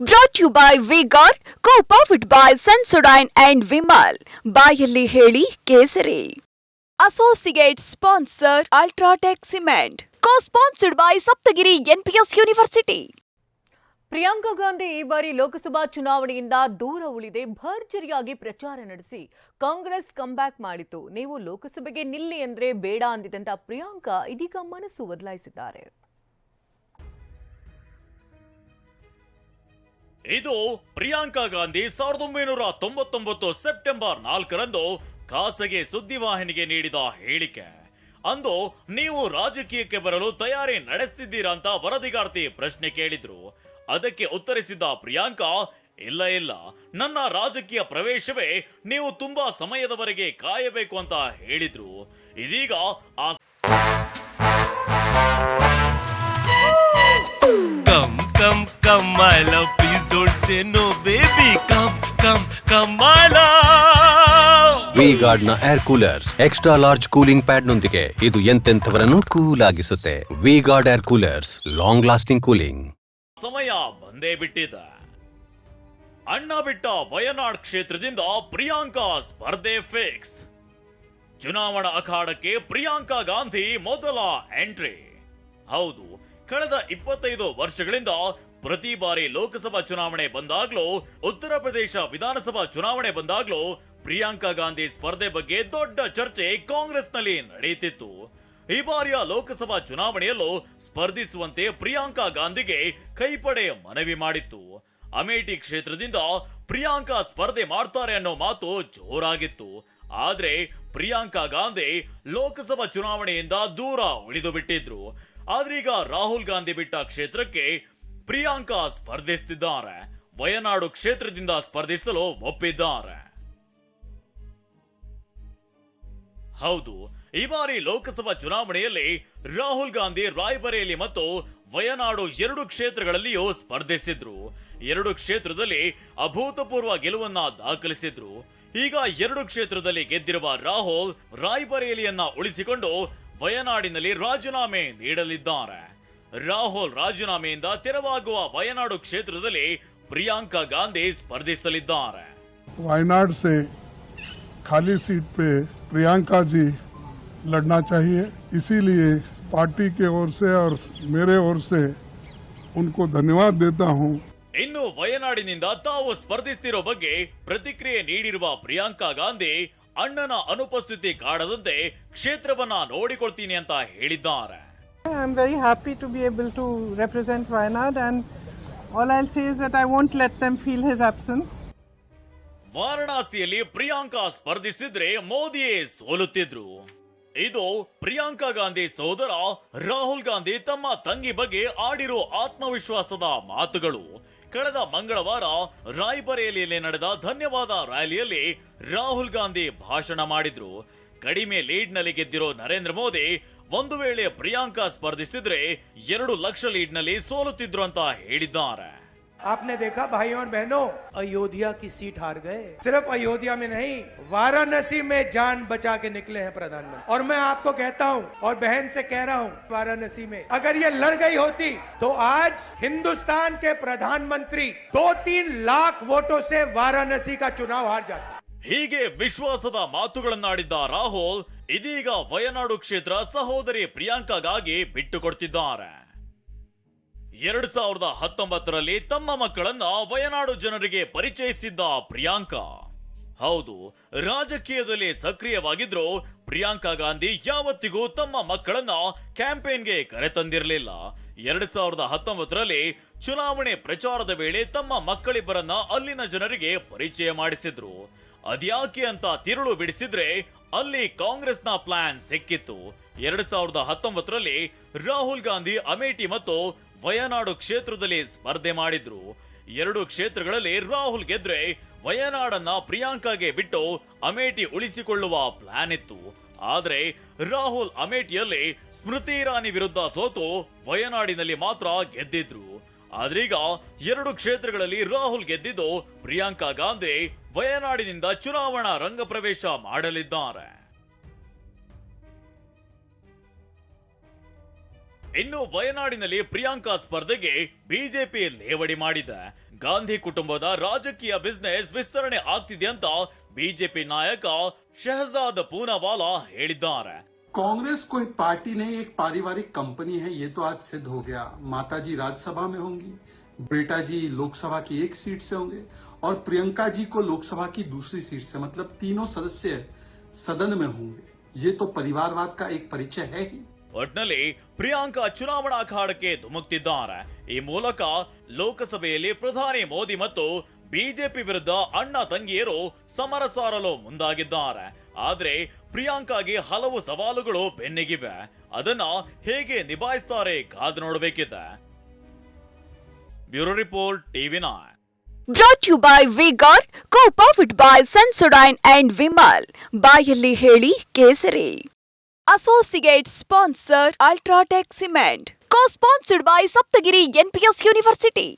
Brought you by V Guard co powered by Sensodyne and Vimal ಬಾಯಲ್ಲಿ ಹೇಳಿ ಕೇಸರಿ. Associate sponsor UltraTech cement co sponsored by Saptagiri NPS university Priyanka Gandhi ಈ ಬಾರಿ ಲೋಕಸಭಾ ಚುನಾವಣೆಯಿಂದ ದೂರ ಉಳಿದೆ. ಭರ್ಜರಿಯಾಗಿ ಪ್ರಚಾರ ನಡೆಸಿ ಕಾಂಗ್ರೆಸ್ ಕಂಬ್ಯಾಕ್ ಮಾಡಿತು ನೀವು ಲೋಕಸಭೆಗೆ ನಿಲ್ಲಿ ಅಂದ್ರೆ ಬೇಡ ಅಂದಿದ್ದಂತ ಪ್ರಿಯಾಂಕಾ ಇದೀಗ ಮನಸ್ಸು ಬದಲಾಯಿಸಿದ್ದಾರೆ. ಇದು ಪ್ರಿಯಾಂಕಾ ಗಾಂಧಿ ಸಾವಿರದ ಒಂಬೈನೂರ ತೊಂಬತ್ತೊಂಬತ್ತು ಸೆಪ್ಟೆಂಬರ್ ನಾಲ್ಕರಂದು ಖಾಸಗಿ ಸುದ್ದಿವಾಹಿನಿಗೆ ನೀಡಿದ ಹೇಳಿಕೆ ಅಂದು ನೀವು ರಾಜಕೀಯಕ್ಕೆ ಬರಲು ತಯಾರಿ ನಡೆಸ್ತಿದ್ದೀರಾ ಅಂತ ವರದಿಗಾರ್ತಿ ಪ್ರಶ್ನೆ ಕೇಳಿದ್ರು ಅದಕ್ಕೆ ಉತ್ತರಿಸಿದ ಪ್ರಿಯಾಂಕಾ, ಇಲ್ಲ ಇಲ್ಲ, ನನ್ನ ರಾಜಕೀಯ ಪ್ರವೇಶವೇ ನೀವು ತುಂಬಾ ಸಮಯದವರೆಗೆ ಕಾಯಬೇಕು ಅಂತ ಹೇಳಿದ್ರು ಇದೀಗ ಆ come come come I love. Don't say no, baby. Come, come, come, my love. ವಿ ಗಾರ್ಡ್ನ air coolers extra large cooling pad ನೊಂದಿಗೆ ಇದು ಎಂತೆಂಥವರನ್ನು cool ಆಗಿಸುತ್ತೆ V Guard air coolers long lasting cooling ಸಮಯ ಬಂದೇ ಬಿಟ್ಟಿದೆ ಅಣ್ಣ ಬಿಟ್ಟ ವಯನಾಡ್ ಕ್ಷೇತ್ರದಿಂದ ಪ್ರಿಯಾಂಕಾ ಸ್ಪರ್ಧೆ ಫಿಕ್ಸ್ ಚುನಾವಣಾ ಅಖಾಡಕ್ಕೆ ಪ್ರಿಯಾಂಕಾ ಗಾಂಧಿ ಮೊದಲ ಎಂಟ್ರಿ ಹೌದು ಕಳೆದ ಇಪ್ಪತ್ತೈದು ವರ್ಷಗಳಿಂದ ಪ್ರತಿ ಬಾರಿ ಲೋಕಸಭಾ ಚುನಾವಣೆ ಬಂದಾಗ್ಲೂ, ಉತ್ತರ ಪ್ರದೇಶ ವಿಧಾನಸಭಾ ಚುನಾವಣೆ ಬಂದಾಗ್ಲೂ ಪ್ರಿಯಾಂಕಾ ಗಾಂಧಿ ಸ್ಪರ್ಧೆ ಬಗ್ಗೆ ದೊಡ್ಡ ಚರ್ಚೆ ಕಾಂಗ್ರೆಸ್ನಲ್ಲಿ ನಡೆಯುತ್ತಿತ್ತು. ಈ ಬಾರಿಯ ಲೋಕಸಭಾ ಚುನಾವಣೆಯಲ್ಲೂ ಸ್ಪರ್ಧಿಸುವಂತೆ ಪ್ರಿಯಾಂಕಾ ಗಾಂಧಿಗೆ ಕೈಪಡೆ ಮನವಿ ಮಾಡಿತ್ತು. ಅಮೇಠಿ ಕ್ಷೇತ್ರದಿಂದ ಪ್ರಿಯಾಂಕಾ ಸ್ಪರ್ಧೆ ಮಾಡ್ತಾರೆ ಅನ್ನೋ ಮಾತು ಜೋರಾಗಿತ್ತು. ಆದ್ರೆ ಪ್ರಿಯಾಂಕಾ ಗಾಂಧಿ ಲೋಕಸಭಾ ಚುನಾವಣೆಯಿಂದ ದೂರ ಉಳಿದು ಬಿಟ್ಟಿದ್ರು ಆದ್ರೀಗ ರಾಹುಲ್ ಗಾಂಧಿ ಬಿಟ್ಟ ಕ್ಷೇತ್ರಕ್ಕೆ ಪ್ರಿಯಾಂಕಾ ಸ್ಪರ್ಧಿಸುತ್ತಿದ್ದಾರೆ ವಯನಾಡು ಕ್ಷೇತ್ರದಿಂದ ಸ್ಪರ್ಧಿಸಲು ಒಪ್ಪಿದ್ದಾರೆ. ಹೌದು, ಈ ಬಾರಿ ಲೋಕಸಭಾ ಚುನಾವಣೆಯಲ್ಲಿ ರಾಹುಲ್ ಗಾಂಧಿ ರಾಯ್ಬರೇಲಿ ಮತ್ತು ವಯನಾಡು ಎರಡು ಕ್ಷೇತ್ರಗಳಲ್ಲಿಯೂ ಸ್ಪರ್ಧಿಸಿದ್ರು. ಎರಡು ಕ್ಷೇತ್ರದಲ್ಲಿ ಅಭೂತಪೂರ್ವ ಗೆಲುವನ್ನ ದಾಖಲಿಸಿದ್ರು. ಈಗ ಎರಡು ಕ್ಷೇತ್ರದಲ್ಲಿ ಗೆದ್ದಿರುವ ರಾಹುಲ್ ರಾಯ್ಬರೇಲಿಯನ್ನ ಉಳಿಸಿಕೊಂಡು ವಯನಾಡಿನಲ್ಲಿ ರಾಜೀನಾಮೆ ನೀಡಲಿದ್ದಾರೆ. ರಾಹುಲ್ ರಾಜೀನಾಮೆಯಿಂದ ತೆರವಾಗುವ ವಯನಾಡು ಕ್ಷೇತ್ರದಲ್ಲಿ ಪ್ರಿಯಾಂಕಾ ಗಾಂಧಿ ಸ್ಪರ್ಧಿಸಲಿದ್ದಾರೆ वायनाड से खाली सीट पे प्रियंका जी लड़ना चाहिए इसीलिए पार्टी के ओर से और मेरे ओर से उनको धन्यवाद देता हूं ಇನ್ನು ವಯನಾಡಿನಿಂದ ತಾವು ಸ್ಪರ್ಧಿಸ್ತಿರೋ ಬಗ್ಗೆ ಪ್ರತಿಕ್ರಿಯೆ ನೀಡಿರುವ ಪ್ರಿಯಾಂಕಾ ಗಾಂಧಿ ಅಣ್ಣನ ಅನುಪಸ್ಥಿತಿ ಕಾಡದಂತೆ ಕ್ಷೇತ್ರವನ್ನ ನೋಡಿಕೊಳ್ತೀನಿ ಅಂತ ಹೇಳಿದ್ದಾರೆ I'm very happy to be able to represent Wayanad, and all I'll say is that I won't let them feel his absence. ವಾರಣಾಸಿಯಲ್ಲಿ ಪ್ರಿಯಾಂಕಾ ಸ್ಪರ್ಧಿಸಿದ್ರೆ ಮೋದಿಯೇ ಸೋಲುತ್ತಿದ್ರು. ಇದು ಪ್ರಿಯಾಂಕಾ ಗಾಂಧಿ ಸೋದರ ರಾಹುಲ್ ಗಾಂಧಿ ತಮ್ಮ ತಂಗಿ ಬಗ್ಗೆ ಆಡಿರೋ ಆತ್ಮವಿಶ್ವಾಸದ ಮಾತುಗಳು. ಕಳೆದ ಮಂಗಳವಾರ ರಾಯ್ಬರೇಲಿಯಲ್ಲಿ ನಡೆದ ಧನ್ಯವಾದ ರ್ಯಾಲಿಯಲ್ಲಿ ರಾಹುಲ್ ಗಾಂಧಿ ಭಾಷಣ ಮಾಡಿದ್ರು. ಕಡಿಮೆ ಲೀಡ್ನಲ್ಲಿ ಗೆದ್ದಿರೋ ನರೇಂದ್ರ ಮೋದಿ ಒಂದು ವೇಳೆ ಪ್ರಿಯಾಂಕಾ ಸ್ಪರ್ಧಿಸಿದ್ರೆ ಎರಡು ಲಕ್ಷ ಲೀಡ್ನಲ್ಲಿ ಸೋಲುತ್ತಿದ್ರು ಅಂತ ಹೇಳಿದ್ದಾರೆ आपने देखा भाइयों और बहनों अयोध्या की सीट हार गए सिर्फ अयोध्या में नहीं वाराणसी में जान बचा के निकले हैं प्रधानमंत्री और मैं आपको कहता हूं और बहन से कह रहा हूं वाराणसी में अगर ये लड़ गई होती तो आज हिंदुस्तान के प्रधानमंत्री दो तीन लाख वोटों से वाराणसी का चुनाव हार जाते ಹೀಗೆ ವಿಶ್ವಾಸದ ಮಾತುಗಳನ್ನಾಡಿದ್ದ ರಾಹುಲ್ ಇದೀಗ ವಯನಾಡು ಕ್ಷೇತ್ರ ಸಹೋದರಿ ಪ್ರಿಯಾಂಕಾಗಾಗಿ ಬಿಟ್ಟುಕೊಡ್ತಿದ್ದಾರೆ. ಎರಡ್ ಸಾವಿರದ ಹತ್ತೊಂಬತ್ತರಲ್ಲಿ ತಮ್ಮ ಮಕ್ಕಳನ್ನ ವಯನಾಡು ಜನರಿಗೆ ಪರಿಚಯಿಸಿದ್ದ ಪ್ರಿಯಾಂಕಾ. ಹೌದು, ರಾಜಕೀಯದಲ್ಲಿ ಸಕ್ರಿಯವಾಗಿದ್ರು ಪ್ರಿಯಾಂಕಾ ಗಾಂಧಿ ಯಾವತ್ತಿಗೂ ತಮ್ಮ ಮಕ್ಕಳನ್ನ ಕ್ಯಾಂಪೇನ್ಗೆ ಕರೆತಂದಿರಲಿಲ್ಲ ಎರಡ್ ಸಾವಿರದ ಹತ್ತೊಂಬತ್ತರಲ್ಲಿ ಚುನಾವಣೆ ಪ್ರಚಾರದ ವೇಳೆ ತಮ್ಮ ಮಕ್ಕಳಿಬ್ಬರನ್ನ ಅಲ್ಲಿನ ಜನರಿಗೆ ಪರಿಚಯ ಮಾಡಿಸಿದ್ರು. ಅದ್ಯಾಕೆ ಅಂತ ತಿರುಳು ಬಿಡಿಸಿದ್ರೆ ಅಲ್ಲಿ ಕಾಂಗ್ರೆಸ್ನ ಪ್ಲಾನ್ ಸಿಕ್ಕಿತ್ತು. ಎರಡ್ ಸಾವಿರದ ಹತ್ತೊಂಬತ್ತರಲ್ಲಿ ರಾಹುಲ್ ಗಾಂಧಿ, ಅಮೇಠಿ ಮತ್ತು ವಯನಾಡು ಕ್ಷೇತ್ರದಲ್ಲಿ ಸ್ಪರ್ಧೆ ಮಾಡಿದ್ರು. ಎರಡು ಕ್ಷೇತ್ರಗಳಲ್ಲಿ ರಾಹುಲ್ ಗೆದ್ರೆ ವಯನಾಡನ್ನ ಪ್ರಿಯಾಂಕಾಗೆ ಬಿಟ್ಟು ಅಮೇಠಿ ಉಳಿಸಿಕೊಳ್ಳುವ ಪ್ಲಾನ್ ಇತ್ತು. ಆದ್ರೆ ರಾಹುಲ್ ಅಮೇಠಿಯಲ್ಲಿ ಸ್ಮೃತಿ ಇರಾನಿ ವಿರುದ್ಧ ಸೋತು ವಯನಾಡಿನಲ್ಲಿ ಮಾತ್ರ ಗೆದ್ದಿದ್ರು. ಆದ್ರೀಗ ಎರಡು ಕ್ಷೇತ್ರಗಳಲ್ಲಿ ರಾಹುಲ್ ಗೆದ್ದಿದ್ದು ಪ್ರಿಯಾಂಕಾ ಗಾಂಧಿ ವಯನಾಡಿನಿಂದ ಚುನಾವಣಾ ರಂಗ ಪ್ರವೇಶ ಮಾಡಲಿದ್ದಾರೆ. ಇನ್ನು ವಯನಾಡಿನಲ್ಲಿ ಪ್ರಿಯಾಂಕಾ ಸ್ಪರ್ಧೆಗೆ ಬಿಜೆಪಿ ಲೇವಡಿ ಮಾಡಿದೆ. ಗಾಂಧಿ ಕುಟುಂಬದ ರಾಜಕೀಯ ಬಿಸ್ನೆಸ್ ವಿಸ್ತರಣೆ ಆಗ್ತಿದೆ ಅಂತ ಬಿಜೆಪಿ ನಾಯಕ ಶಹಜಾದ್ ಪೂನಾವಾಲಾ ಹೇಳಿದ್ದಾರೆ. कांग्रेस कोई पार्टी नहीं एक पारिवारिक कंपनी है ये तो आज सिद्ध हो गया माता जी राज्यसभा में होंगी बेटा जी लोकसभा की एक सीट से होंगे और प्रियंका जी को लोकसभा की दूसरी सीट से मतलब तीनों सदस्य सदन में होंगे ये तो परिवारवाद का एक परिचय है ही ಒಟ್ನಲ್ಲಿ ಪ್ರಿಯಾಂಕಾ ಚುನಾವಣಾ ಅಖಾಡಕ್ಕೆ ಧುಮುಕ್ತಿದ್ದಾರೆ ಈ ಮೂಲಕ ಲೋಕಸಭೆಯಲ್ಲಿ ಪ್ರಧಾನಿ ಮೋದಿ ಮತ್ತು ಬಿಜೆಪಿ ವಿರುದ್ಧ ಅಣ್ಣ ತಂಗಿಯರು ಸಮರ ಸಾರಲು ಮುಂದಾಗಿದ್ದಾರೆ. ಆದ್ರೆ ಪ್ರಿಯಾಂಕಾಗೆ ಹಲವು ಸವಾಲುಗಳು ಬೆನ್ನಿಗಿವೆ. ಅದನ್ನ ಹೇಗೆ ನಿಭಾಯಿಸ್ತಾರೆ ಕಾದು ನೋಡಬೇಕಿದೆ. Bureau report, TV nine brought you by V Guard co powered by Sensodyne and Vimal ಬಾಯಲ್ಲಿ ಹೇಳಿ ಕೇಸರಿ. Associate sponsor UltraTech cement co sponsored by Saptagiri NPS university